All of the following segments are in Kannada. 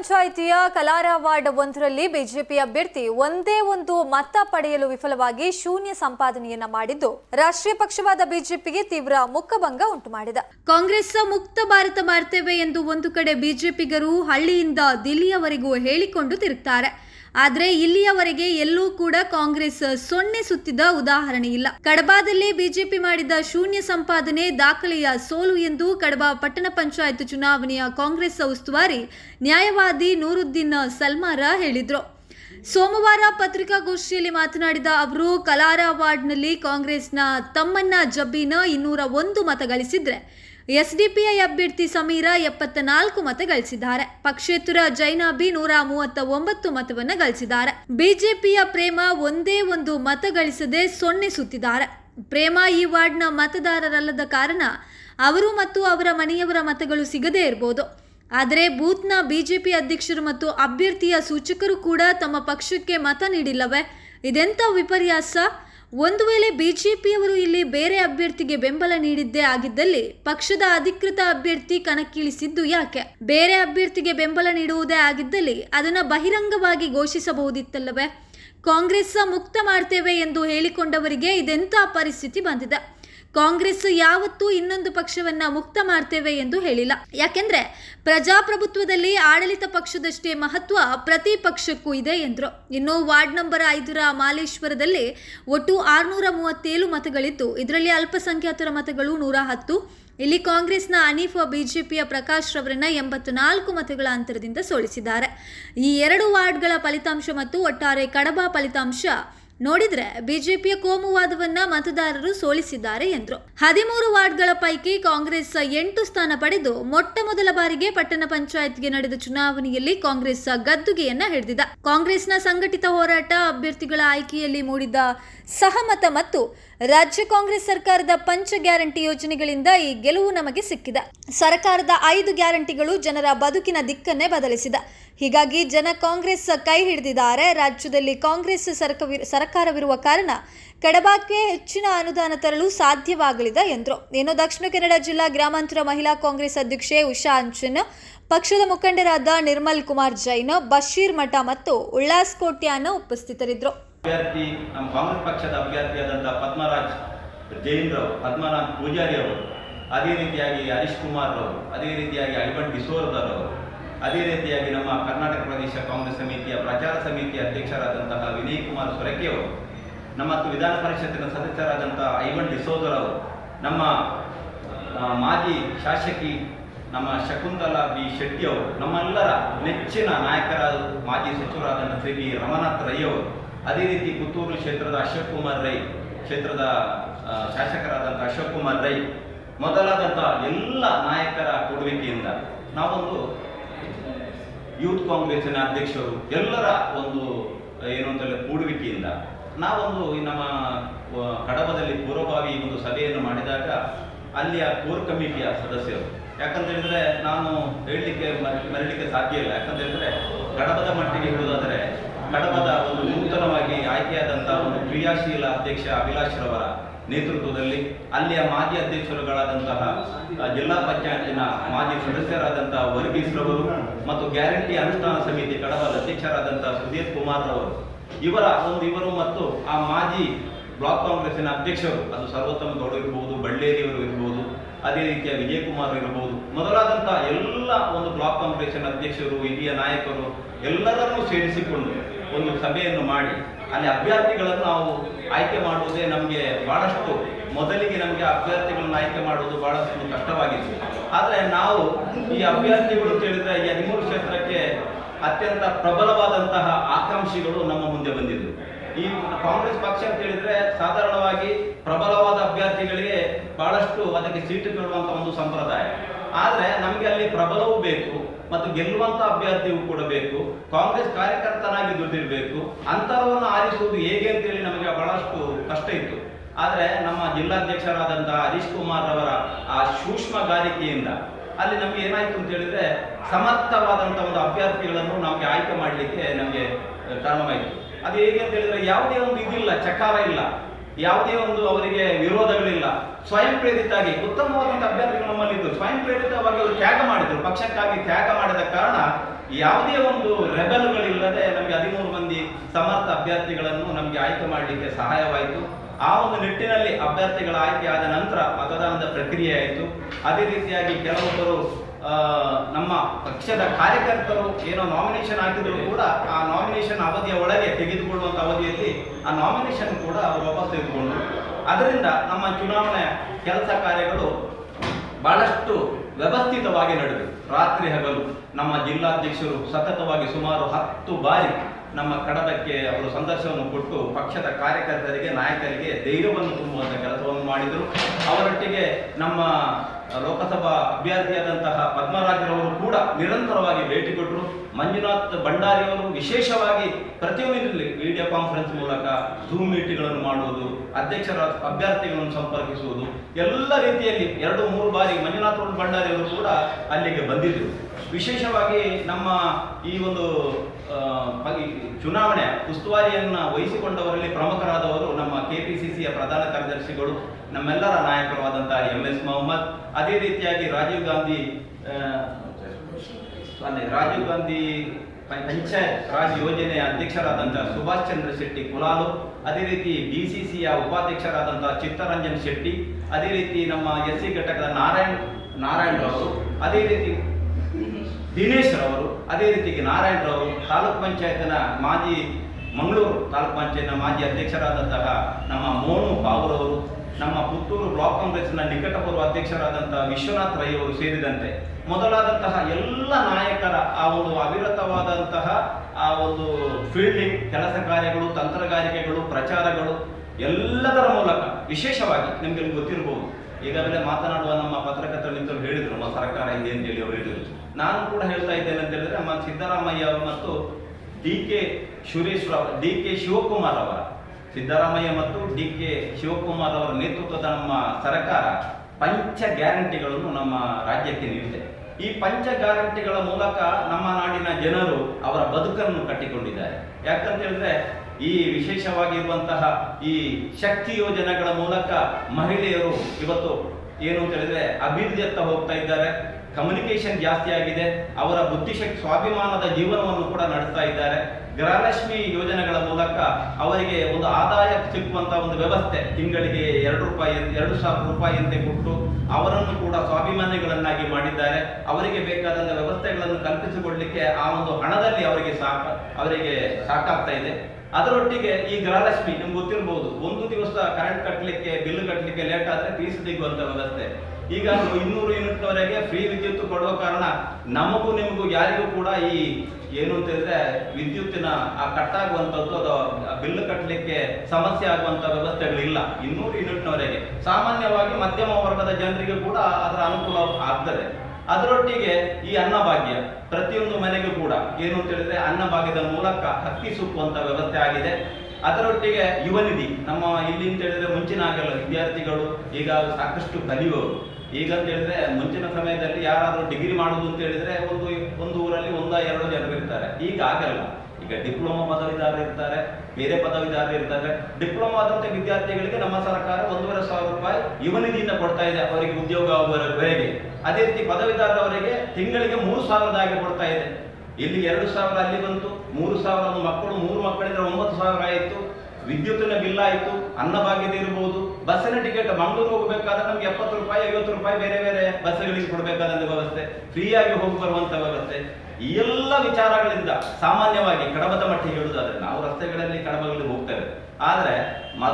ಪಂಚಾಯಿತಿಯ ಕಲಾರ ವಾರ್ಡ್ ಒಂದರಲ್ಲಿ ಬಿಜೆಪಿ ಅಭ್ಯರ್ಥಿ ಒಂದೇ ಒಂದು ಮತ ಪಡೆಯಲು ವಿಫಲವಾಗಿ ಶೂನ್ಯ ಸಂಪಾದನೆಯನ್ನ ಮಾಡಿದ್ದು, ರಾಷ್ಟ್ರೀಯ ಪಕ್ಷವಾದ ಬಿಜೆಪಿಗೆ ತೀವ್ರ ಮುಖಭಂಗ ಉಂಟು ಮಾಡಿದೆ. ಕಾಂಗ್ರೆಸ್ ಮುಕ್ತ ಭಾರತ ಮಾಡ್ತೇವೆ ಎಂದು ಒಂದು ಕಡೆ ಬಿಜೆಪಿಗರು ಹಳ್ಳಿಯಿಂದ ದಿಲ್ಲಿಯವರೆಗೂ ಹೇಳಿಕೊಂಡು ತಿರುಗ್ತಾರೆ. ಆದ್ರೆ ಇಲ್ಲಿಯವರೆಗೆ ಎಲ್ಲೂ ಕೂಡ ಕಾಂಗ್ರೆಸ್ ಸೊನ್ನೆ ಸುತ್ತಿದ ಉದಾಹರಣೆ ಇಲ್ಲ. ಕಡಬಾದಲ್ಲಿ ಬಿಜೆಪಿ ಮಾಡಿದ ಶೂನ್ಯ ಸಂಪಾದನೆ ದಾಖಲೆಯ ಸೋಲು ಎಂದು ಕಡಬ ಪಟ್ಟಣ ಪಂಚಾಯತ್ ಚುನಾವಣೆಯ ಕಾಂಗ್ರೆಸ್ ಉಸ್ತುವಾರಿ ನ್ಯಾಯವಾದಿ ನೂರುದ್ದೀನ್ ಸಲ್ಮಾರ ಹೇಳಿದ್ರು. ಸೋಮವಾರ ಪತ್ರಿಕಾಗೋಷ್ಠಿಯಲ್ಲಿ ಮಾತನಾಡಿದ ಅವರು, ಕಲಾರ ವಾರ್ಡ್ನಲ್ಲಿ ಕಾಂಗ್ರೆಸ್ನ ತಮ್ಮನ್ನ ಜಬ್ಬಿನ ಇನ್ನೂರ ಒಂದು ಮತ ಗಳಿಸಿದ್ರೆ ಎಸ್ಡಿಪಿಐ ಅಭ್ಯರ್ಥಿ ಸಮೀರ ಎಪ್ಪತ್ತ ನಾಲ್ಕು ಮತ ಗಳಿಸಿದ್ದಾರೆ. ಪಕ್ಷೇತರ ಜೈನಾಬಿ ನೂರ ಮೂವತ್ತ ಒಂಬತ್ತು ಮತವನ್ನು ಗಳಿಸಿದ್ದಾರೆ. ಬಿಜೆಪಿಯ ಪ್ರೇಮ ಒಂದೇ ಒಂದು ಮತ ಗಳಿಸದೆ ಸೊನ್ನೆ ಸುತ್ತಿದ್ದಾರೆ. ಪ್ರೇಮ ಈ ವಾರ್ಡ್ನ ಮತದಾರರಲ್ಲದ ಕಾರಣ ಅವರು ಮತ್ತು ಅವರ ಮನೆಯವರ ಮತಗಳು ಸಿಗದೇ ಇರಬಹುದು ಆದರೆ ಬೂತ್ನ ಬಿಜೆಪಿ ಅಧ್ಯಕ್ಷರು ಮತ್ತು ಅಭ್ಯರ್ಥಿಯ ಸೂಚಕರು ಕೂಡ ತಮ್ಮ ಪಕ್ಷಕ್ಕೆ ಮತ ನೀಡಿಲ್ಲವೇ? ಇದೆಂಥ ವಿಪರ್ಯಾಸ? ಒಂದು ವೇಳೆ ಬಿಜೆಪಿಯವರು ಇಲ್ಲಿ ಬೇರೆ ಅಭ್ಯರ್ಥಿಗೆ ಬೆಂಬಲ ನೀಡಿದ್ದೇ ಆಗಿದ್ದಲ್ಲಿ ಪಕ್ಷದ ಅಧಿಕೃತ ಅಭ್ಯರ್ಥಿ ಕಣಕ್ಕಿಳಿಸಿದ್ದು ಯಾಕೆ? ಬೇರೆ ಅಭ್ಯರ್ಥಿಗೆ ಬೆಂಬಲ ನೀಡುವುದೇ ಆಗಿದ್ದಲ್ಲಿ ಅದನ್ನು ಬಹಿರಂಗವಾಗಿ ಘೋಷಿಸಬಹುದಿತ್ತಲ್ಲವೇ? ಕಾಂಗ್ರೆಸ್ ಮುಕ್ತ ಮಾಡ್ತೇವೆ ಎಂದು ಹೇಳಿಕೊಂಡವರಿಗೆ ಇದೆಂಥ ಪರಿಸ್ಥಿತಿ ಬಂದಿದೆ? ಕಾಂಗ್ರೆಸ್ ಯಾವತ್ತೂ ಇನ್ನೊಂದು ಪಕ್ಷವನ್ನ ಮುಕ್ತ ಮಾಡ್ತೇವೆ ಎಂದು ಹೇಳಿಲ್ಲ. ಯಾಕೆಂದ್ರೆ ಪ್ರಜಾಪ್ರಭುತ್ವದಲ್ಲಿ ಆಡಳಿತ ಪಕ್ಷದಷ್ಟೇ ಮಹತ್ವ ಪ್ರತಿ ಪಕ್ಷಕ್ಕೂ ಇದೆ ಎಂದರು. ಇನ್ನು ವಾರ್ಡ್ ನಂಬರ್ ಐದರ ಮಾಲೇಶ್ವರದಲ್ಲಿ ಒಟ್ಟು ಆರುನೂರ ಮೂವತ್ತೇಳು ಮತಗಳಿದ್ದು, ಇದರಲ್ಲಿ ಅಲ್ಪಸಂಖ್ಯಾತರ ಮತಗಳು ನೂರ ಹತ್ತು. ಇಲ್ಲಿ ಕಾಂಗ್ರೆಸ್ನ ಅನೀಫ್ ಬಿಜೆಪಿಯ ಪ್ರಕಾಶ್ ರವರನ್ನ ಎಂಬತ್ತು ನಾಲ್ಕು ಮತಗಳ ಅಂತರದಿಂದ ಸೋಲಿಸಿದ್ದಾರೆ. ಈ ಎರಡು ವಾರ್ಡ್ಗಳ ಫಲಿತಾಂಶ ಮತ್ತು ಒಟ್ಟಾರೆ ಕಡಬ ಫಲಿತಾಂಶ ನೋಡಿದ್ರೆ ಬಿಜೆಪಿಯ ಕೋಮುವಾದವನ್ನ ಮತದಾರರು ಸೋಲಿಸಿದ್ದಾರೆ ಎಂದರು. ಹದಿಮೂರು ವಾರ್ಡ್ಗಳ ಪೈಕಿ ಕಾಂಗ್ರೆಸ್ ಎಂಟು ಸ್ಥಾನ ಪಡೆದು ಮೊಟ್ಟ ಮೊದಲ ಬಾರಿಗೆ ಪಟ್ಟಣ ಪಂಚಾಯತ್ಗೆ ನಡೆದ ಚುನಾವಣೆಯಲ್ಲಿ ಕಾಂಗ್ರೆಸ್ ಗದ್ದುಗೆಯನ್ನ ಹಿಡಿದಿದೆ. ಕಾಂಗ್ರೆಸ್ನ ಸಂಘಟಿತ ಹೋರಾಟ ಅಭ್ಯರ್ಥಿಗಳ ಆಯ್ಕೆಯಲ್ಲಿ ಮೂಡಿದ ಸಹಮತ ಮತ್ತು ರಾಜ್ಯ ಕಾಂಗ್ರೆಸ್ ಸರ್ಕಾರದ ಪಂಚ ಗ್ಯಾರಂಟಿ ಯೋಜನೆಗಳಿಂದ ಈ ಗೆಲುವು ನಮಗೆ ಸಿಕ್ಕಿದೆ. ಸರ್ಕಾರದ ಐದು ಗ್ಯಾರಂಟಿಗಳು ಜನರ ಬದುಕಿನ ದಿಕ್ಕನ್ನೇ ಬದಲಿಸಿದೆ. ಹೀಗಾಗಿ ಜನ ಕಾಂಗ್ರೆಸ್ ಕೈ ಹಿಡಿದಿದ್ದಾರೆ. ರಾಜ್ಯದಲ್ಲಿ ಕಾಂಗ್ರೆಸ್ ಸರ್ಕಾರವಿರುವ ಕಾರಣ ಕಡಬಕ್ಕೆ ಹೆಚ್ಚಿನ ಅನುದಾನ ತರಲು ಸಾಧ್ಯವಾಗಲಿದೆ ಎಂದರು. ಇನ್ನು ದಕ್ಷಿಣ ಕನ್ನಡ ಜಿಲ್ಲಾ ಗ್ರಾಮಾಂತರ ಮಹಿಳಾ ಕಾಂಗ್ರೆಸ್ ಅಧ್ಯಕ್ಷೆ ಉಷಾ ಅಂಚನ್, ಪಕ್ಷದ ಮುಖಂಡರಾದ ನಿರ್ಮಲ್ ಕುಮಾರ್ ಜೈನ್, ಬಶೀರ್ ಮಠ ಮತ್ತು ಉಲ್ಲಾಸ್ ಕೋಟ್ಯಾನ ಉಪಸ್ಥಿತರಿದ್ದರು. ಅಭ್ಯರ್ಥಿ, ನಮ್ಮ ಕಾಂಗ್ರೆಸ್ ಪಕ್ಷದ ಅಭ್ಯರ್ಥಿಯಾದಂಥ ಪದ್ಮರಾಜ್ ಜೈನ್ ಪದ್ಮನಾಥ್ ಪೂಜಾರಿ ಅವರು, ಅದೇ ರೀತಿಯಾಗಿ ಹರೀಶ್ ಕುಮಾರ್ ರವರು ಅದೇ ರೀತಿಯಾಗಿ ಐವನ್ ಡಿಸೋರ್ದರ್ ಅವರು ಅದೇ ರೀತಿಯಾಗಿ ನಮ್ಮ ಕರ್ನಾಟಕ ಪ್ರದೇಶ ಕಾಂಗ್ರೆಸ್ ಸಮಿತಿಯ ಪ್ರಚಾರ ಸಮಿತಿಯ ಅಧ್ಯಕ್ಷರಾದಂತಹ ವಿನಯ್ ಕುಮಾರ್ ಸೊರಕೆ ಅವರು, ನಮ್ಮ ವಿಧಾನ ಪರಿಷತ್ತಿನ ಸದಸ್ಯರಾದಂತಹ ಐವನ್ ಡಿಸೋದರ್ ಅವರು, ನಮ್ಮ ಮಾಜಿ ಶಾಸಕಿ ನಮ್ಮ ಶಕುಂತಲಾ ಬಿ ಶೆಟ್ಟಿ ಅವರು, ನಮ್ಮೆಲ್ಲರ ನೆಚ್ಚಿನ ನಾಯಕರಾದ ಮಾಜಿ ಸಚಿವರಾದಂಥ ಶ್ರೀ ಬಿ ರಮನಾಥ್ ರೈ ಅವರು, ಅದೇ ರೀತಿ ಪುತ್ತೂರು ಕ್ಷೇತ್ರದ ಅಶೋಕ್ ಕುಮಾರ್ ರೈ, ಕ್ಷೇತ್ರದ ಶಾಸಕರಾದಂಥ ಅಶೋಕ್ ಕುಮಾರ್ ರೈ ಮೊದಲಾದಂಥ ಎಲ್ಲ ನಾಯಕರ ಕೊಡುವಿಕೆಯಿಂದ ನಾವೊಂದು ಯೂತ್ ಕಾಂಗ್ರೆಸ್ಸಿನ ಅಧ್ಯಕ್ಷರು ಎಲ್ಲರ ಒಂದು, ಏನು ಅಂತೇಳಿ ಕೂಡುವಿಕೆಯಿಂದ ನಾವೊಂದು ನಮ್ಮ ಕಡಬದಲ್ಲಿ ಪೂರ್ವಭಾವಿ ಒಂದು ಸಭೆಯನ್ನು ಮಾಡಿದಾಗ ಅಲ್ಲಿಯ ಕೋರ್ ಕಮಿಟಿಯ ಸದಸ್ಯರು. ಯಾಕಂತ ಹೇಳಿದ್ರೆ ನಾನು ಹೇಳಲಿಕ್ಕೆ ಮರಲಿಕ್ಕೆ ಸಾಧ್ಯ ಇಲ್ಲ. ಯಾಕಂತ ಹೇಳಿದ್ರೆ ಕಡಬದ ಮಟ್ಟಿಗೆ ಹೇಳುವುದಾದರೆ ಕಡಬದ ಒಂದು ನೂತನವಾಗಿ ಆಯ್ಕೆಯಾದಂತಹ ಒಂದು ಕ್ರಿಯಾಶೀಲ ಅಧ್ಯಕ್ಷ ಅಭಿಲಾಷ್ ರವರ ನೇತೃತ್ವದಲ್ಲಿ ಅಲ್ಲಿಯ ಮಾಜಿ ಅಧ್ಯಕ್ಷರುಗಳಾದಂತಹ ಜಿಲ್ಲಾ ಪಂಚಾಯತಿನ ಮಾಜಿ ಸದಸ್ಯರಾದಂತಹ ವರ್ಗೀಸ್ ರವರು ಮತ್ತು ಗ್ಯಾರಂಟಿ ಅನುಷ್ಠಾನ ಸಮಿತಿ ಕಡಬದ ಅಧ್ಯಕ್ಷರಾದಂತಹ ಸುಧೀರ್ ಕುಮಾರ್ ರವರು. ಇವರ ಒಂದು ಇವರು ಮತ್ತು ಆ ಮಾಜಿ ಬ್ಲಾಕ್ ಕಾಂಗ್ರೆಸ್ಸಿನ ಅಧ್ಯಕ್ಷರು, ಅದು ಸರ್ವೋತ್ತಮ ಗೌಡ ಇರಬಹುದು ಬಳ್ಳೇರಿಯವರು ಇರಬಹುದು ಅದೇ ರೀತಿಯ ವಿಜಯ್ ಕುಮಾರ್ ಇರಬಹುದು ಮೊದಲಾದಂತಹ ಎಲ್ಲ ಒಂದು ಬ್ಲಾಕ್ ಕಾಂಗ್ರೆಸ್ಸಿನ ಅಧ್ಯಕ್ಷರು, ಹಿರಿಯ ನಾಯಕರು ಎಲ್ಲರನ್ನೂ ಸೇರಿಸಿಕೊಂಡು ಒಂದು ಸಭೆಯನ್ನು ಮಾಡಿ, ಅಲ್ಲಿ ಅಭ್ಯರ್ಥಿಗಳನ್ನು ನಾವು ಆಯ್ಕೆ ಮಾಡುವುದೇ ನಮಗೆ ಬಹಳಷ್ಟು ಮೊದಲಿಗೆ ನಮಗೆ ಅಭ್ಯರ್ಥಿಗಳನ್ನು ಆಯ್ಕೆ ಮಾಡುವುದು ಬಹಳಷ್ಟು ಕಷ್ಟವಾಗಿತ್ತು. ಆದರೆ ನಾವು ಈ ಅಭ್ಯರ್ಥಿಗಳು ಕೇಳಿದ್ರೆ ಈ ಹದಿಮೂರು ಕ್ಷೇತ್ರಕ್ಕೆ ಅತ್ಯಂತ ಪ್ರಬಲವಾದಂತಹ ಆಕಾಂಕ್ಷಿಗಳು ನಮ್ಮ ಮುಂದೆ ಬಂದಿದ್ದರು ಈ ಕಾಂಗ್ರೆಸ್ ಪಕ್ಷ ಅಂತ ಹೇಳಿದ್ರೆ ಸಾಧಾರಣವಾಗಿ ಪ್ರಬಲವಾದ ಅಭ್ಯರ್ಥಿಗಳಿಗೆ ಬಹಳಷ್ಟು ಅದಕ್ಕೆ ಸೀಟು ಕೊಡುವಂತಹ ಒಂದು ಸಂಪ್ರದಾಯ. ಆದರೆ ನಮಗೆ ಅಲ್ಲಿ ಪ್ರಬಲವೂ ಬೇಕು ಮತ್ತು ಗೆಲ್ಲುವಂತ ಅಭ್ಯರ್ಥಿಯೂ ಕೂಡ ಬೇಕು. ಕಾಂಗ್ರೆಸ್ ಕಾರ್ಯಕರ್ತನಾಗಿ ದುಡ್ಡಿರ್ಬೇಕು ಅಂತರವನ್ನು ಆರಿಸುವುದು ಹೇಗೆ ಅಂತೇಳಿ ನಮಗೆ ಬಹಳಷ್ಟು ಕಷ್ಟ ಇತ್ತು. ಆದ್ರೆ ನಮ್ಮ ಜಿಲ್ಲಾಧ್ಯಕ್ಷರಾದಂತಹ ಹರೀಶ್ ಕುಮಾರ್ ಅವರ ಆ ಸೂಕ್ಷ್ಮ ಗಾರಿಕೆಯಿಂದ ಅಲ್ಲಿ ನಮ್ಗೆ ಏನಾಯ್ತು ಅಂತ ಹೇಳಿದ್ರೆ ಸಮರ್ಥವಾದಂತಹ ಒಂದು ಅಭ್ಯರ್ಥಿಗಳನ್ನು ನಮಗೆ ಆಯ್ಕೆ ಮಾಡಲಿಕ್ಕೆ ನಮಗೆ ಕಾರಣವಾಯಿತು. ಅದು ಹೇಗೆ ಅಂತ ಹೇಳಿದ್ರೆ ಯಾವುದೇ ಒಂದು ಇದಿಲ್ಲ, ಚಕಾರ ಇಲ್ಲ. ಯಾವುದೇ ಒಂದು ಅವರಿಗೆ ವಿರೋಧಗಳಿಲ್ಲ. ಸ್ವಯಂ ಪ್ರೇರಿತಾಗಿ ಉತ್ತಮವಾದಂತಹ ಅಭ್ಯರ್ಥಿಗಳು ನಮ್ಮಲ್ಲಿದ್ದು ಸ್ವಯಂ ಪ್ರೇರಿತವಾಗಿ ಅವರು ತ್ಯಾಗ ಮಾಡಿದ್ರು. ಪಕ್ಷಕ್ಕಾಗಿ ತ್ಯಾಗ ಮಾಡಿದ ಕಾರಣ ಯಾವುದೇ ಒಂದು ರೆಬಲ್ಗಳಿಲ್ಲದೆ ನಮಗೆ ಹದಿಮೂರು ಮಂದಿ ಸಮರ್ಥ ಅಭ್ಯರ್ಥಿಗಳನ್ನು ನಮಗೆ ಆಯ್ಕೆ ಮಾಡಲಿಕ್ಕೆ ಸಹಾಯವಾಯಿತು. ಆ ಒಂದು ನಿಟ್ಟಿನಲ್ಲಿ ಅಭ್ಯರ್ಥಿಗಳ ಆಯ್ಕೆ ಆದ ನಂತರ ಮತದಾನದ ಪ್ರಕ್ರಿಯೆ ಆಯಿತು. ಅದೇ ರೀತಿಯಾಗಿ ಕೆಲವೊಬ್ಬರು ನಮ್ಮ ಪಕ್ಷದ ಕಾರ್ಯಕರ್ತರು ಏನೋ ನಾಮಿನೇಷನ್ ಹಾಕಿದ್ರು ಕೂಡ ಆ ನಾಮಿನೇಷನ್ ಅವಧಿಯ ಒಳಗೆ ತೆಗೆದುಕೊಳ್ಳುವಂಥ ಅವಧಿಯಲ್ಲಿ ಆ ನಾಮಿನೇಷನ್ ಕೂಡ ಅವರು ವಾಪಸ್ ತೆಗೆದುಕೊಂಡರು. ಅದರಿಂದ ನಮ್ಮ ಚುನಾವಣೆ ಕೆಲಸ ಕಾರ್ಯಗಳು ಬಹಳಷ್ಟು ವ್ಯವಸ್ಥಿತವಾಗಿ ನಡೆದು ರಾತ್ರಿ ಹಗಲು ನಮ್ಮ ಜಿಲ್ಲಾಧ್ಯಕ್ಷರು ಸತತವಾಗಿ ಸುಮಾರು ಹತ್ತು ಬಾರಿ ನಮ್ಮ ಕಡದಕ್ಕೆ ಅವರು ಸಂದರ್ಶನವನ್ನು ಕೊಟ್ಟು ಪಕ್ಷದ ಕಾರ್ಯಕರ್ತರಿಗೆ, ನಾಯಕರಿಗೆ ಧೈರ್ಯವನ್ನು ತುಂಬುವಂಥ ಕೆಲಸವನ್ನು ಮಾಡಿದರು. ಅವರೊಟ್ಟಿಗೆ ನಮ್ಮ ಲೋಕಸಭಾ ಅಭ್ಯರ್ಥಿಯಾದಂತಹ ಪದ್ಮರಾಜರವರು ಕೂಡ ನಿರಂತರವಾಗಿ ಭೇಟಿ ಕೊಟ್ಟರು. ಮಂಜುನಾಥ್ ಭಂಡಾರಿಯವರು ವಿಶೇಷವಾಗಿ ಪ್ರತಿಯೊಂದಿನಲ್ಲಿ ವಿಡಿಯೋ ಕಾನ್ಫರೆನ್ಸ್ ಮೂಲಕ ಝೂಮ್ ಮೀಟಿಂಗ್ಗಳನ್ನು ಮಾಡುವುದು, ಅಧ್ಯಕ್ಷರ ಅಭ್ಯರ್ಥಿಗಳನ್ನು ಸಂಪರ್ಕಿಸುವುದು, ಎಲ್ಲ ರೀತಿಯಲ್ಲಿ ಎರಡು ಮೂರು ಬಾರಿ ಮಂಜುನಾಥ್ ಭಂಡಾರಿಯವರು ಕೂಡ ಅಲ್ಲಿಗೆ ಬಂದಿದ್ದರು. ವಿಶೇಷವಾಗಿ ನಮ್ಮ ಈ ಒಂದು ಚುನಾವಣೆ ಉಸ್ತುವಾರಿಯನ್ನ ವಹಿಸಿಕೊಂಡವರಲ್ಲಿ ಪ್ರಮುಖರಾದವರು ನಮ್ಮ ಕೆಪಿಸಿಸಿಯ ಪ್ರಧಾನ ಕಾರ್ಯದರ್ಶಿಗಳು, ನಮ್ಮೆಲ್ಲರ ನಾಯಕರಾದಂತಹ ಎಂ ಎಸ್ ಮೊಹಮ್ಮದ್. ಅದೇ ರೀತಿಯಾಗಿ ರಾಜೀವ್ ಗಾಂಧಿ ರಾಜೀವ್ ಗಾಂಧಿ ಪಂಚಾಯತ್ ರಾಜ್ ಯೋಜನೆಯ ಅಧ್ಯಕ್ಷರಾದಂತಹ ಸುಭಾಷ್ ಚಂದ್ರ ಶೆಟ್ಟಿ ಕುಲಾಲು, ಅದೇ ರೀತಿ ಡಿಸಿಸಿಯ ಉಪಾಧ್ಯಕ್ಷರಾದಂತಹ ಚಿತ್ತರಂಜನ್ ಶೆಟ್ಟಿ, ಅದೇ ರೀತಿ ನಮ್ಮ ಎಸ್ ಸಿ ಘಟಕದ ನಾರಾಯಣ್ ನಾರಾಯಣ್ ರಾವ್. ಅದೇ ರೀತಿ ದಿನೇಶ್ ಅವರು, ಅದೇ ರೀತಿಯಾಗಿ ನಾರಾಯಣ್ ರವರು, ತಾಲೂಕ್ ಪಂಚಾಯತ್ನ ಮಾಜಿ ಮಂಗಳೂರು ತಾಲೂಕ್ ಪಂಚಾಯತ್ನ ಮಾಜಿ ಅಧ್ಯಕ್ಷರಾದಂತಹ ನಮ್ಮ ಮೋನು ಬಾಬುರವರು ನಮ್ಮ ಪುತ್ತೂರು ಬ್ಲಾಕ್ ಕಾಂಗ್ರೆಸ್ನ ನಿಕಟಪೂರ್ವ ಅಧ್ಯಕ್ಷರಾದಂತಹ ವಿಶ್ವನಾಥ್ ರೈ ಅವರು ಸೇರಿದಂತೆ ಮೊದಲಾದಂತಹ ಎಲ್ಲ ನಾಯಕರ ಆ ಒಂದು ಅವಿರತವಾದಂತಹ ಆ ಒಂದು ಫೀಲ್ಡಿಂಗ್ ಕೆಲಸ ಕಾರ್ಯಗಳು, ತಂತ್ರಗಾರಿಕೆಗಳು, ಪ್ರಚಾರಗಳು ಎಲ್ಲದರ ಮೂಲಕ ವಿಶೇಷವಾಗಿ ನಿಮಗೆ ಗೊತ್ತಿರಬಹುದು ಈಗಾಗಲೇ ಮಾತನಾಡುವ ನಮ್ಮ ಪತ್ರಕರ್ತರು ಮಿತ್ರರು ಹೇಳಿದರು ನಮ್ಮ ಸರ್ಕಾರ ಇದೆ ಅಂತ ಹೇಳಿ ಅವರು ಹೇಳಿದ್ರು. ನಾನು ಕೂಡ ಹೇಳ್ತಾ ಇದ್ದೇನೆ ಅಂತ ಹೇಳಿದ್ರೆ ನಮ್ಮ ಸಿದ್ದರಾಮಯ್ಯ ಮತ್ತು ಡಿ ಕೆ ಸುರೇಶ್ವರ ಡಿ ಕೆ ಶಿವಕುಮಾರ್ ಅವರ, ಸಿದ್ದರಾಮಯ್ಯ ಮತ್ತು ಡಿ ಕೆ ಶಿವಕುಮಾರ್ ಅವರ ನೇತೃತ್ವದ ನಮ್ಮ ಸರ್ಕಾರ ಪಂಚ ಗ್ಯಾರಂಟಿಗಳನ್ನು ನಮ್ಮ ರಾಜ್ಯಕ್ಕೆ ನೀಡಿದೆ. ಈ ಪಂಚ ಗ್ಯಾರಂಟಿಗಳ ಮೂಲಕ ನಮ್ಮ ನಾಡಿನ ಜನರು ಅವರ ಬದುಕನ್ನು ಕಟ್ಟಿಕೊಂಡಿದ್ದಾರೆ. ಯಾಕಂತ ಹೇಳಿದ್ರೆ ಈ ವಿಶೇಷವಾಗಿರುವಂತಹ ಈ ಶಕ್ತಿ ಯೋಜನೆಗಳ ಮೂಲಕ ಮಹಿಳೆಯರು ಇವತ್ತು ಏನು ಅಂತ ಹೇಳಿದ್ರೆ ಅಭಿವೃದ್ಧಿಯತ್ತ ಹೋಗ್ತಾ ಇದ್ದಾರೆ. ಕಮ್ಯುನಿಕೇಶನ್ ಜಾಸ್ತಿ ಆಗಿದೆ. ಅವರ ಬುದ್ಧಿಶಕ್ತಿ, ಸ್ವಾಭಿಮಾನದ ಜೀವನವನ್ನು ಕೂಡ ನಡೆಸ್ತಾ ಇದ್ದಾರೆ. ಗೃಹಲಕ್ಷ್ಮಿ ಯೋಜನೆಗಳ ಮೂಲಕ ಅವರಿಗೆ ಒಂದು ಆದಾಯ ಸಿಕ್ಕುವಂತ ಒಂದು ವ್ಯವಸ್ಥೆ ತಿಂಗಳಿಗೆ ಎರಡು ರೂಪಾಯಿ, ಎರಡು ಸಾವಿರ ರೂಪಾಯಿಯಂತೆ ಕೊಟ್ಟು ಅವರನ್ನು ಕೂಡ ಸ್ವಾಭಿಮಾನಿಗಳನ್ನಾಗಿ ಮಾಡಿದ್ದಾರೆ. ಅವರಿಗೆ ಬೇಕಾದಂತ ವ್ಯವಸ್ಥೆಗಳನ್ನು ಕಲ್ಪಿಸಿಕೊಡ್ಲಿಕ್ಕೆ ಆ ಒಂದು ಹಣದಲ್ಲಿ ಅವರಿಗೆ ಸಾಕ, ಅವರಿಗೆ ಸಾಕಾಗ್ತಾ ಇದೆ. ಅದರೊಟ್ಟಿಗೆ ಈ ಗೃಹಲಕ್ಷ್ಮಿ, ನಿಮ್ಗೆ ಗೊತ್ತಿರಬಹುದು ಒಂದು ದಿವಸ ಕರೆಂಟ್ ಕಟ್ಟಲಿಕ್ಕೆ ಬಿಲ್ ಕಟ್ಟಲಿಕ್ಕೆ ಲೇಟ್ ಆದ್ರೆ ಫೀಸ್ ಸಿಗುವಂತ ವ್ಯವಸ್ಥೆ. ಈಗ ಇನ್ನೂರು ಯೂನಿಟ್ವರೆಗೆ ಫ್ರೀ ವಿದ್ಯುತ್ ಕೊಡುವ ಕಾರಣ ನಮಗೂ ನಿಮಗೂ ಯಾರಿಗೂ ಕೂಡ ಈ ಏನು ಅಂತ ಹೇಳಿದ್ರೆ ವಿದ್ಯುತ್ತಿನ ಆ ಕಟ್ಟಾಗುವಂಥದ್ದು ಅದು ಬಿಲ್ ಕಟ್ಟಲಿಕ್ಕೆ ಸಮಸ್ಯೆ ಆಗುವಂತ ವ್ಯವಸ್ಥೆಗಳಿಲ್ಲ. ಇನ್ನೂರು ಯೂನಿಟ್ನವರೆಗೆ. ಸಾಮಾನ್ಯವಾಗಿ ಮಧ್ಯಮ ವರ್ಗದ ಜನರಿಗೆ ಕೂಡ ಅದರ ಅನುಕೂಲ ಆಗ್ತದೆ. ಅದರೊಟ್ಟಿಗೆ ಈ ಅನ್ನಭಾಗ್ಯ ಪ್ರತಿಯೊಂದು ಮನೆಗೂ ಕೂಡ ಏನು ಅಂತ ಹೇಳಿದ್ರೆ ಅನ್ನಭಾಗ್ಯದ ಮೂಲಕ ಹಕ್ಕಿ ಸುಕ್ಕುವಂತ ವ್ಯವಸ್ಥೆ ಆಗಿದೆ. ಅದರೊಟ್ಟಿಗೆ ಯುವ ನಿಧಿ, ನಮ್ಮ ಇಲ್ಲಿ ಅಂತ ಹೇಳಿದ್ರೆ ಮುಂಚಿನ ಆಗಲ್ಲ ವಿದ್ಯಾರ್ಥಿಗಳು, ಈಗ ಸಾಕಷ್ಟು ಕಲಿಯುವವರು ಈಗ ಅಂತ ಹೇಳಿದ್ರೆ ಮುಂಚಿನ ಸಮಯದಲ್ಲಿ ಯಾರಾದರೂ ಡಿಗ್ರಿ ಮಾಡೋದು ಅಂತ ಹೇಳಿದ್ರೆ ಒಂದು ಒಂದು ಊರಲ್ಲಿ ಒಂದ ಎರಡು ಜನರು ಇರ್ತಾರೆ. ಈಗ ಆಗಲ್ಲ ಈಗ ಡಿಪ್ಲೊಮಾ ಪದವೀಧರರು ಇರ್ತಾರೆ, ಬೇರೆ ಪದವೀಧರರು ಇರ್ತಾರೆ. ಡಿಪ್ಲೊಮಾ ಆದಂತ ವಿದ್ಯಾರ್ಥಿಗಳಿಗೆ ನಮ್ಮ ಸರ್ಕಾರ ಒಂದೂವರೆ ಸಾವಿರ ರೂಪಾಯಿ ಯುವ ನಿಧಿಯಿಂದ ಕೊಡ್ತಾ ಇದೆ ಅವರಿಗೆ ಉದ್ಯೋಗ ಆಗುವವರೆಗೆ. ಅದೇ ರೀತಿ ಪದವೀಧರರವರಿಗೆ ತಿಂಗಳಿಗೆ ಮೂರು ಸಾವಿರದಾಗಿ ಕೊಡ್ತಾ ಇದೆ. ಇಲ್ಲಿ ಎರಡು ಸಾವಿರ ಅಲ್ಲಿ ಬಂತು, ಮೂರು ಸಾವಿರ ಮಕ್ಕಳು, ಮೂರು ಮಕ್ಕಳಿಂದ ಒಂಬತ್ತು ಸಾವಿರ ಆಯಿತು. ವಿದ್ಯುತ್ತಿನ ಬಿಲ್ ಆಯಿತು ಅನ್ನಭಾಗ್ಯದ ಇರಬಹುದು ಬಸ್ಸಿನ ಟಿಕೆಟ್ ಮಂಗಳೂರು ಹೋಗಬೇಕಾದ್ರೆ ನಮ್ಗೆ ಎಪ್ಪತ್ತು ರೂಪಾಯಿ, ಐವತ್ತು ರೂಪಾಯಿ ಬೇರೆ ಬೇರೆ ಬಸ್ಗಳಿಗೆ ಕೊಡಬೇಕಾದಂತ ವ್ಯವಸ್ಥೆ, ಫ್ರೀಯಾಗಿ ಹೋಗಿ ಬರುವಂತ ವ್ಯವಸ್ಥೆ. ಈ ಎಲ್ಲ ವಿಚಾರಗಳಿಂದ ಸಾಮಾನ್ಯವಾಗಿ ಕಡಬದ ಮಟ್ಟಿಗೆ ಹೇಳುವುದಾದ್ರೆ ನಾವು ರಸ್ತೆಗಳಲ್ಲಿ ಕಡಬಗಳಲ್ಲಿ ಹೋಗ್ತೇವೆ. ಆದ್ರೆ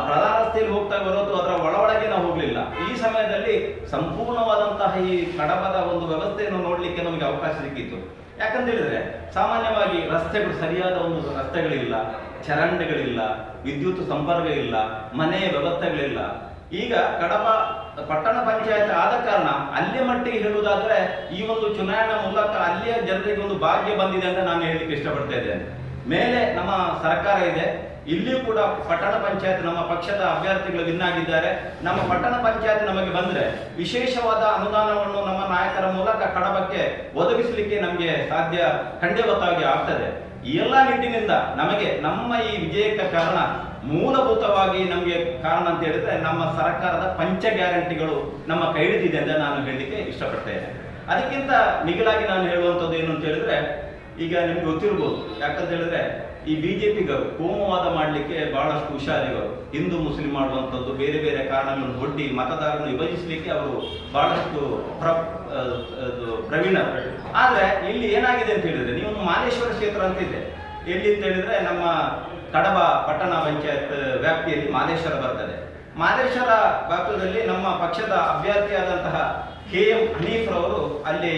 ಪ್ರಧಾನ ರಸ್ತೆಯಲ್ಲಿ ಹೋಗ್ತಾ ಬರೋದು ಅದರ ಒಳ ಒಳಗೆ ನಾವು ಹೋಗ್ಲಿಲ್ಲ. ಈ ಸಮಯದಲ್ಲಿ ಸಂಪೂರ್ಣವಾದಂತಹ ಈ ಕಡಬದ ಒಂದು ವ್ಯವಸ್ಥೆಯನ್ನು ನೋಡ್ಲಿಕ್ಕೆ ನಮಗೆ ಅವಕಾಶ ಸಿಕ್ಕಿತ್ತು. ಯಾಕಂತ ಹೇಳಿದ್ರೆ ಸಾಮಾನ್ಯವಾಗಿ ರಸ್ತೆಗಳು ಸರಿಯಾದ ಒಂದು ರಸ್ತೆಗಳಿಲ್ಲ, ಚರಂಡಿಗಳಿಲ್ಲ, ವಿದ್ಯುತ್ ಸಂಪರ್ಕ ಇಲ್ಲ, ಮನೆ ವ್ಯವಸ್ಥೆಗಳಿಲ್ಲ. ಈಗ ಕಡಪ ಪಟ್ಟಣ ಪಂಚಾಯತ್ ಆದ ಕಾರಣ ಅಲ್ಲಿಯ ಮಟ್ಟಿಗೆ ಹೇಳುವುದಾದ್ರೆ ಈ ಒಂದು ಚುನಾವಣೆ ಮೂಲಕ ಅಲ್ಲಿಯ ಜನರಿಗೆ ಒಂದು ಭಾಗ್ಯ ಬಂದಿದೆ ಅಂತ ನಾನು ಹೇಳಲಿಕ್ಕೆ ಇಷ್ಟಪಡ್ತಾ ಇದ್ದೇನೆ. ಮೇಲೆ ನಮ್ಮ ಸರ್ಕಾರ ಇದೆ. ಇಲ್ಲಿಯೂ ಕೂಡ ಪಟ್ಟಣ ಪಂಚಾಯತ್ ನಮ್ಮ ಪಕ್ಷದ ಅಭ್ಯರ್ಥಿಗಳು ವಿನ್ ಆಗಿದ್ದಾರೆ. ನಮ್ಮ ಪಟ್ಟಣ ಪಂಚಾಯತ್ ನಮಗೆ ಬಂದ್ರೆ ವಿಶೇಷವಾದ ಅನುದಾನವನ್ನು ನಮ್ಮ ನಾಯಕರ ಮೂಲಕ ಕಡಬಕ್ಕೆ ಒದಗಿಸಲಿಕ್ಕೆ ನಮಗೆ ಸಾಧ್ಯ ಖಂಡಿತವಾಗಿ ಆಗ್ತದೆ. ಎಲ್ಲ ನಿಟ್ಟಿನಿಂದ ನಮಗೆ ನಮ್ಮ ಈ ವಿಜಯಕ್ಕೆ ಕಾರಣ ಮೂಲಭೂತವಾಗಿ ನಮಗೆ ಕಾರಣ ಅಂತ ಹೇಳಿದ್ರೆ ನಮ್ಮ ಸರ್ಕಾರದ ಪಂಚ ಗ್ಯಾರಂಟಿಗಳು ನಮ್ಮ ಕೈ ಅಂತ ನಾನು ಹೇಳಲಿಕ್ಕೆ ಇಷ್ಟಪಡ್ತೇನೆ. ಅದಕ್ಕಿಂತ ಮಿಗಿಲಾಗಿ ನಾನು ಹೇಳುವಂಥದ್ದು ಏನು ಅಂತ ಹೇಳಿದ್ರೆ, ಈಗ ನಿಮ್ಗೆ ಗೊತ್ತಿರ್ಬೋದು. ಯಾಕಂತ ಹೇಳಿದ್ರೆ ಈ ಬಿಜೆಪಿಗರು ಕೋಮವಾದ ಮಾಡಲಿಕ್ಕೆ ಬಹಳಷ್ಟು ಹುಷಾರಿಗಳು. ಹಿಂದೂ, ಮುಸ್ಲಿಂ ಮಾಡುವಂಥದ್ದು ಬೇರೆ ಬೇರೆ ಕಾರಣಗಳನ್ನು ಒಡ್ಡಿ ಮತದಾರರನ್ನು ವಿಭಜಿಸಲಿಕ್ಕೆ ಅವರು ಬಹಳಷ್ಟು ಪ್ರ ಪ್ರವೀಣರು. ಆದ್ರೆ ಇಲ್ಲಿ ಏನಾಗಿದೆ ಅಂತ ಹೇಳಿದ್ರೆ, ನೀವು ಮಾಲೇಶ್ವರ ಕ್ಷೇತ್ರ ಅಂತ ಇದೆ. ಎಲ್ಲಿ ಅಂತ ಹೇಳಿದ್ರೆ ನಮ್ಮ ಕಡಬ ಪಟ್ಟಣ ಪಂಚಾಯತ್ ವ್ಯಾಪ್ತಿಯಲ್ಲಿ ಮಾದೇಶ್ವರ ಬರ್ತದೆ. ಮಾದೇಶ್ವರ ಭಾಗದಲ್ಲಿ ನಮ್ಮ ಪಕ್ಷದ ಅಭ್ಯರ್ಥಿಯಾದಂತಹ ಕೆ ಎಂ ಹನೀಫ್ರವರು ಅಲ್ಲಿ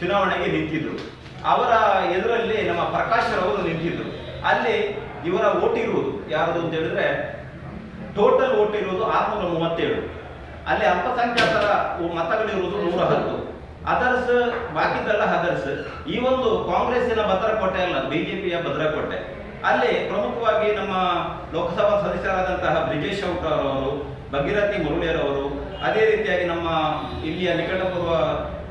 ಚುನಾವಣೆಗೆ ನಿಂತಿದ್ರು. ಅವರ ಎದುರಲ್ಲಿ ನಮ್ಮ ಪ್ರಕಾಶ್ ರವರು ನಿಂತಿದ್ರು. ಅಲ್ಲಿ ಇವರ ಓಟ್ ಇರುವುದು. ಯಾರದು ಅಂತ ಹೇಳಿದ್ರೆ ಟೋಟಲ್ ಓಟ್ ಇರುವುದು ಆರ್ನೂರ ಮೂವತ್ತೇಳು. ಅಲ್ಲಿ ಅಲ್ಪಸಂಖ್ಯಾತರ ಮತಗಳಿರುವುದು ನೂರ ಹತ್ತು. ಅದರ್ಸ್ ಬಾಕಿದೆಲ್ಲ ಅದರ್ಸ್ ಈ ಒಂದು ಕಾಂಗ್ರೆಸ್ಸಿನ ಭದ್ರಕೋಟೆ ಅಲ್ಲ, ಬಿಜೆಪಿಯ ಭದ್ರಕೋಟೆ. ಅಲ್ಲಿ ಪ್ರಮುಖವಾಗಿ ನಮ್ಮ ಲೋಕಸಭಾ ಸದಸ್ಯರಾದಂತಹ ಬ್ರಿಜೇಶ್ ಅವರು, ಭಗೀರಥಿ ಮುರುಳಿಯರವರು ಅದೇ ರೀತಿಯಾಗಿ ನಮ್ಮ ಇಲ್ಲಿಯ ನಿಕಟಪೂರ್ವ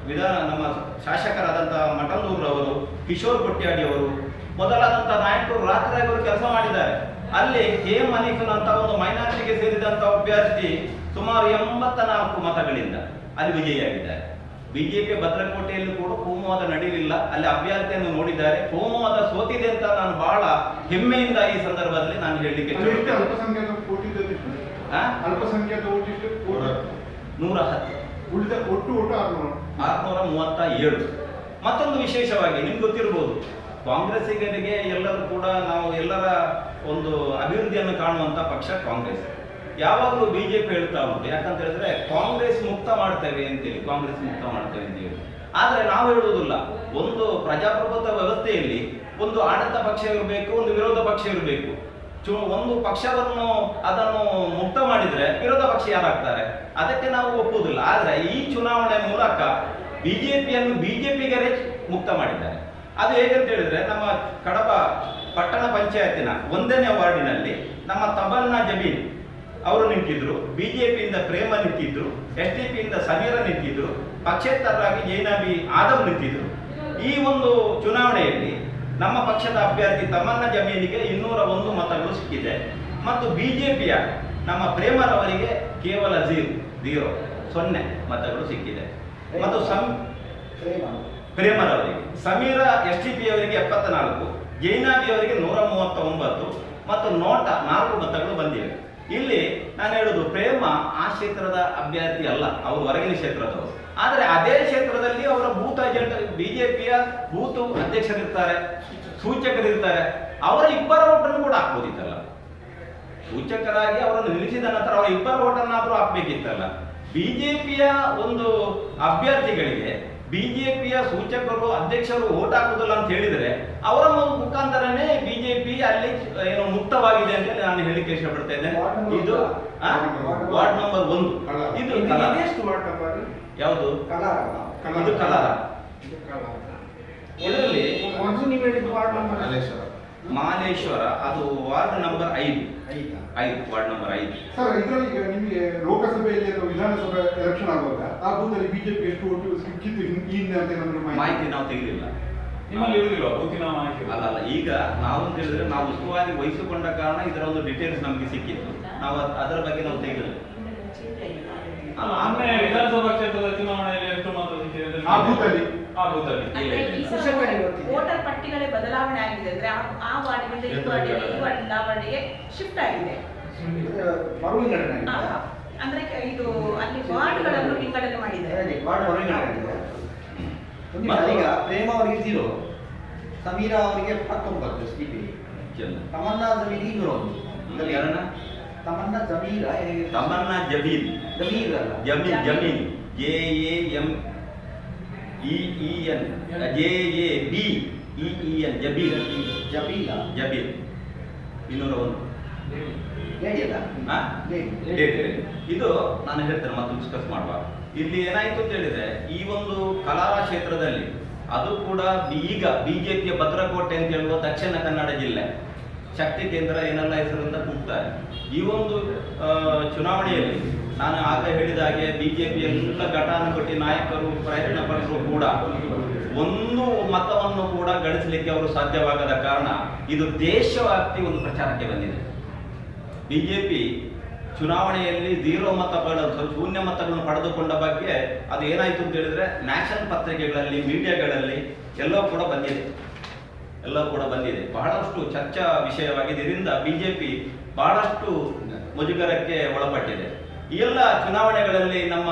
ವಿಧಾನ, ನಮ್ಮ ಶಾಸಕರಾದಂತಹ ಮಠಂದೂರ್ರವರು ಕಿಶೋರ್ ಕೊಟ್ಯಾಡಿ ಅವರು ಮೊದಲಾದಂತಹ ನಾಯಕರು ರಾತ್ರಿ ಅವರು ಕೆಲಸ ಮಾಡಿದ್ದಾರೆ. ಅಲ್ಲಿ ಕೆ ಎಂ ಹನೀಫನ್ ಅಂತ ಒಂದು ಮೈನಾರಿಟಿಗೆ ಸೇರಿದಂತ ಅಭ್ಯರ್ಥಿ ಸುಮಾರು ಎಂಬತ್ತ ನಾಲ್ಕು ಮತಗಳಿಂದ ಅಲ್ಲಿ ವಿಜಯಿಯಾಗಿದ್ದಾರೆ. ಬಿಜೆಪಿ ಭದ್ರಕೋಟೆಯಲ್ಲಿ ಕೂಡ ಕೋಮುವಾದ ನಡೆಯಲಿಲ್ಲ. ಅಲ್ಲಿ ಅಭ್ಯರ್ಥಿಯನ್ನು ನೋಡಿದ್ದಾರೆ. ಕೋಮುವಾದ ಸೋತಿದೆ ಅಂತ ನಾನು ಬಹಳ ಹೆಮ್ಮೆಯಿಂದ ಈ ಸಂದರ್ಭದಲ್ಲಿ ನಾನು ಹೇಳಲಿಕ್ಕೆ ನೂರ ಹತ್ತು. ಉಳಿದ ಒಟ್ಟು ಆರ್ನೂರ. ಮೂವತ್ತ ಏಳು. ಮತ್ತೊಂದು ವಿಶೇಷವಾಗಿ ನಿಮ್ಗೆ ಗೊತ್ತಿರಬಹುದು ಕಾಂಗ್ರೆಸ್ಸಿಗರಿಗೆ ಎಲ್ಲರೂ ಕೂಡ ನಾವು ಎಲ್ಲರ ಒಂದು ಅಭಿವೃದ್ಧಿಯನ್ನು ಕಾಣುವಂತ ಪಕ್ಷ ಕಾಂಗ್ರೆಸ್. ಯಾವಾಗಲೂ ಬಿಜೆಪಿ ಹೇಳ್ತಾ ಉಂಟು. ಯಾಕಂತ ಹೇಳಿದ್ರೆ ಕಾಂಗ್ರೆಸ್ ಮುಕ್ತ ಮಾಡ್ತೇವೆ ಅಂತೇಳಿ, ಕಾಂಗ್ರೆಸ್ ಮುಕ್ತ ಮಾಡ್ತೇವೆ ಅಂತ ಹೇಳಿ. ಆದ್ರೆ ನಾವು ಹೇಳುವುದಿಲ್ಲ. ಒಂದು ಪ್ರಜಾಪ್ರಭುತ್ವ ವ್ಯವಸ್ಥೆಯಲ್ಲಿ ಒಂದು ಆಡಳಿತ ಪಕ್ಷ ಇರಬೇಕು, ಒಂದು ವಿರೋಧ ಪಕ್ಷ ಇರಬೇಕು. ಚು, ಒಂದು ಪಕ್ಷವನ್ನು, ಅದನ್ನು ಮುಕ್ತ ಮಾಡಿದ್ರೆ ವಿರೋಧ ಪಕ್ಷ ಯಾರಾಗ್ತಾರೆ? ಅದಕ್ಕೆ ನಾವು ಒಪ್ಪುವುದಿಲ್ಲ. ಆದ್ರೆ ಈ ಚುನಾವಣೆ ಮೂಲಕ ಬಿಜೆಪಿಯನ್ನು ಬಿಜೆಪಿಗರೇ ಮುಕ್ತ ಮಾಡಿದ್ದಾರೆ. ಅದು ಹೇಗಂತ ಹೇಳಿದ್ರೆ, ನಮ್ಮ ಕಡಬ ಪಟ್ಟಣ ಪಂಚಾಯತಿನ ಒಂದನೇ ವಾರ್ಡಿನಲ್ಲಿ ನಮ್ಮ ತಬಲ್ನ ಜಮೀನ್ ಅವರು ನಿಂತಿದ್ರು, ಬಿಜೆಪಿಯಿಂದ ಪ್ರೇಮ ನಿಂತಿದ್ರು ಎಸ್ ಡಿ ಪಿಯಿಂದ ಸಮೀರ ನಿಂತಿದ್ರು, ಪಕ್ಷೇತರರಾಗಿ ಜೈನಾಬಿ ಆದವ್ ನಿಂತಿದ್ರು. ಈ ಒಂದು ಚುನಾವಣೆಯಲ್ಲಿ ನಮ್ಮ ಪಕ್ಷದ ಅಭ್ಯರ್ಥಿ ತಮ್ಮನ್ನ ಜಮೀನಿಗೆ ಇನ್ನೂರ ಒಂದು ಮತಗಳು ಸಿಕ್ಕಿದೆ. ಮತ್ತು ಬಿಜೆಪಿಯ ನಮ್ಮ ಪ್ರೇಮರವರಿಗೆ ಕೇವಲ ಝೀರೋ ಝೀರೋ, ಸೊನ್ನೆ ಮತಗಳು ಸಿಕ್ಕಿದೆ. ಮತ್ತು ಸಂ ಪ್ರೇಮರವರಿಗೆ ಸಮೀರ ಎಸ್ ಟಿ ಪಿ ಅವರಿಗೆ ಎಪ್ಪತ್ನಾಲ್ಕು ಜೈನಾಬಿ ಅವರಿಗೆ ನೂರ ಮೂವತ್ತ ಒಂಬತ್ತು ಮತ್ತು ನೋಟ ನಾಲ್ಕು ಮತಗಳು ಬಂದಿವೆ. ಇಲ್ಲಿ ನಾನು ಹೇಳುದು ಪ್ರೇಮ ಆ ಕ್ಷೇತ್ರದ ಅಭ್ಯರ್ಥಿ ಅಲ್ಲ, ಅವರು ಹೊರಗಿನ ಕ್ಷೇತ್ರದವರು. ಆದರೆ ಅದೇ ಕ್ಷೇತ್ರದಲ್ಲಿ ಅವರ ಬೂತ್ ಏಜೆಂಟ್ ಬಿಜೆಪಿಯ ಬೂತ್ ಅಧ್ಯಕ್ಷರಿರ್ತಾರೆ, ಸೂಚಕರಿರ್ತಾರೆ. ಅವರ ಇಬ್ಬರ ಓಟನ್ನು ಕೂಡ ಹಾಕ್ಬೋದಿತ್ತಲ್ಲ. ಸೂಚಕರಾಗಿ ಅವರನ್ನು ನಿಲ್ಲಿಸಿದ ನಂತರ ಅವರ ಇಬ್ಬರ ಓಟನ್ನಾದರೂ ಹಾಕ್ಬೇಕಿತ್ತಲ್ಲ. ಬಿಜೆಪಿಯ ಒಂದು ಅಭ್ಯರ್ಥಿಗಳಿಗೆ ಬಿಜೆಪಿಯ ಸೂಚಕರು ಅಧ್ಯಕ್ಷರು ಓಟ್ ಹಾಕುದಿಲ್ಲ ಅಂತ ಹೇಳಿದ್ರೆ ಅವರ ಒಂದು ಮುಖಾಂತರನೇ ಬಿಜೆಪಿ ಅಲ್ಲಿ ಏನು ಮುಕ್ತವಾಗಿದೆ ಅಂತ ಹೇಳಿ ನಾನು ಹೇಳಿಕೆ ಇಷ್ಟಪಡ್ತೇನೆ ವಾರ್ಡ್ ಇದು? ವಾರ್ಡ್ ನಂಬರ್ ಒಂದು? ಇದು ಯಾವುದು? ಕಲಾರ ಇದು ಕಲಾರ ಇದು ಕಲಾರ. ಇದರಲ್ಲಿ ಮೊದಲು ನೀವು ಹೇಳಿದ್ದು ವಾರ್ಡ್ ನಂಬರ್? ಮಾಲೇಶ್ವರ. ಅದು ವಾರ್ಡ್ ನಂಬರ್ ಐದು? ಐದಾ? ವಾರ್ಡ್ ನಂಬರ್ ಐದು. ಸರ್ ಇದರಲ್ಲಿ ಈಗ ನಿಮಗೆ ಲೋಕಸಭೆಯಲ್ಲಿ ಅಥವಾ ವಿಧಾನಸಭೆ ಎಲೆಕ್ಷನ್ ಆಗುವಾಗ ಆ ಬೂತಲ್ಲಿ ಬಿಜೆಪಿ ಎಷ್ಟು ಓಟು ಸಿಕ್ಕಿತ್ತು ಹಿಂ- ಈ ಹಿಂದೆ ಅಂತ ಏನಾದರೂ ಮಾಹಿತಿ? ನಾವು ತೆಗೆದಿಲ್ಲ. ನಿಮ್ಮಲ್ಲಿ ಇರುದಿಲ್ವಾ ಬೂತಿನ ಮಾಹಿತಿ? ಅಲ್ಲ ಅಲ್ಲ ಈಗ ನಾವು ಅಂತ ಹೇಳಿದ್ರೆ ನಾವು ಉಸ್ತುವಾರಿ ವಹಿಸಿಕೊಂಡ ಕಾರಣ ಇದರ ಒಂದು ಡೀಟೇಲ್ಸ್ ನಮಗೆ ಸಿಕ್ಕಿತ್ತು ನಾವು ಅದರ ಬಗ್ಗೆ ನಾವು ತೆಗೆದಿಲ್ಲ. ಮೊನ್ನೆ ವಿಧಾನಸಭಾ ಕ್ಷೇತ್ರದ ಚುನಾವಣೆಯಲ್ಲಿ ಎಷ್ಟು ಮಾತ್ರ ಸಿಕ್ಕಿದೆ? ಅಂತ ಆ ಬೂತಲ್ಲಿ? ವೋಟರ್ ಪಟ್ಟಿಗಳೇ ಬದಲಾವಣೆ ಆಗಿದೆ ಅಂದ್ರೆ ಆ- ವಾರ್ಡಿನಿಂದ ಈ ವಾರ್ಡಿಗೆ ಈ ವಾರ್ಡಿಂದ ಆ ವಾರ್ಡಿಗೆ ಶಿಫ್ಟ್ ಆಗಿದೆ. ಅಂದ್ರೆ ಇದು ಅಲ್ಲಿ ವಾರ್ಡ್ಗಳನ್ನು ವಿಂಗಡಣೆ ಮಾಡಿದ್ದಾರೆ. ಈಗ ಪ್ರೇಮ ಅವರಿಗೆ ಜೀರೋ ಸಮೀರಾ ಅವರಿಗೆ ಹತ್ತೊಂಬತ್ತು ಸಿಪಿ. ತಮನ್ನಾ ಜಮೀರ್ ಇನ್ನೂರ ಒಂದು? ತಮನ್ನಾ ಜಮೀರ? ತಮನ್ನಾ ಜಮೀರ್ ಅಲ್ಲ ಜಮೀನ್. ಜಮೀನ್. J A M E E N J A B E E N ಜಬೀಲ Jabeen ಇನ್ನೂರ ಒಂದು. ಇದು ನಾನು ಹೇಳ್ತೇನೆ ಮತ್ತೆ ಡಿಸ್ಕಸ್ ಮಾಡುವ. ಇಲ್ಲಿ ಏನಾಯ್ತು ಅಂತ ಹೇಳಿದ್ರೆ ಈ ಒಂದು ಕಲಾ ಕ್ಷೇತ್ರದಲ್ಲಿ ಅದು ಕೂಡ ಬಿ- ಈಗ ಬಿಜೆಪಿಯ ಭದ್ರಕೋಟೆ ಅಂತ ಹೇಳುವ ದಕ್ಷಿಣ ಕನ್ನಡ ಜಿಲ್ಲೆ. ಶಕ್ತಿ ಕೇಂದ್ರ ಏನೆಲ್ಲ ಹೆಸರಿಂದ ಕೂಗ್ತಾರೆ. ಈ ಒಂದು ಚುನಾವಣೆಯಲ್ಲಿ ನಾನು ಆಗ ಹೇಳಿದ ಹಾಗೆ ಬಿಜೆಪಿ ಎಲ್ಲ ಘಟಾನುಘಟಿ ನಾಯಕರು ಪ್ರಯತ್ನ ಪಟ್ಟರು ಕೂಡ ಒಂದು ಮತವನ್ನು ಕೂಡ ಗಳಿಸಲಿಕ್ಕೆ ಅವರು ಸಾಧ್ಯವಾಗದ ಕಾರಣ ಇದು ದೇಶವ್ಯಾಪ್ತಿ ಒಂದು ಪ್ರಚಾರಕ್ಕೆ ಬಂದಿದೆ. ಬಿಜೆಪಿ ಚುನಾವಣೆಯಲ್ಲಿ ಝೀರೋ ಮತಗಳ ಶೂನ್ಯ ಮತಗಳನ್ನು ಪಡೆದುಕೊಂಡ ಬಗ್ಗೆ ಅದು ಏನಾಯಿತು ಅಂತ ಹೇಳಿದ್ರೆ ನ್ಯಾಷನಲ್ ಪತ್ರಿಕೆಗಳಲ್ಲಿ, ಮೀಡಿಯಾಗಳಲ್ಲಿ ಎಲ್ಲೋ ಕೂಡ ಬಂದಿದೆ. ಎಲ್ಲವೂ ಕೂಡ ಬಂದಿದೆ. ಬಹಳಷ್ಟು ಚರ್ಚಾ ವಿಷಯವಾಗಿದೆ. ಇದರಿಂದ ಬಿಜೆಪಿ ಬಹಳಷ್ಟು ಮುಜುಗರಕ್ಕೆ ಒಳಪಟ್ಟಿದೆ. ಈ ಎಲ್ಲ ಚುನಾವಣೆಗಳಲ್ಲಿ ನಮ್ಮ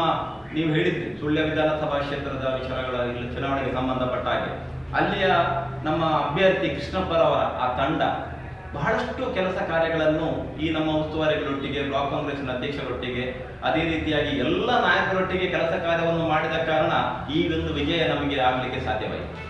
ನೀವು ಹೇಳಿದ್ರಿ, ಸುಳ್ಯ ವಿಧಾನಸಭಾ ಕ್ಷೇತ್ರದ ವಿಚಾರಗಳ ಚುನಾವಣೆಗೆ ಸಂಬಂಧಪಟ್ಟ ಹಾಗೆ. ಅಲ್ಲಿಯ ನಮ್ಮ ಅಭ್ಯರ್ಥಿ ಕೃಷ್ಣಪ್ಪರವರ ಆ ತಂಡ ಬಹಳಷ್ಟು ಕೆಲಸ ಕಾರ್ಯಗಳನ್ನು ಈ ನಮ್ಮ ಉಸ್ತುವಾರಿಗಳೊಟ್ಟಿಗೆ, ಬ್ಲಾಕ್ ಕಾಂಗ್ರೆಸ್ನ ಅಧ್ಯಕ್ಷರೊಟ್ಟಿಗೆ, ಅದೇ ರೀತಿಯಾಗಿ ಎಲ್ಲ ನಾಯಕರೊಟ್ಟಿಗೆ ಕೆಲಸ ಕಾರ್ಯವನ್ನು ಮಾಡಿದ ಕಾರಣ ಈ ಒಂದು ವಿಜಯ ನಮಗೆ ಆಗಲಿಕ್ಕೆ ಸಾಧ್ಯವಾಯಿತು.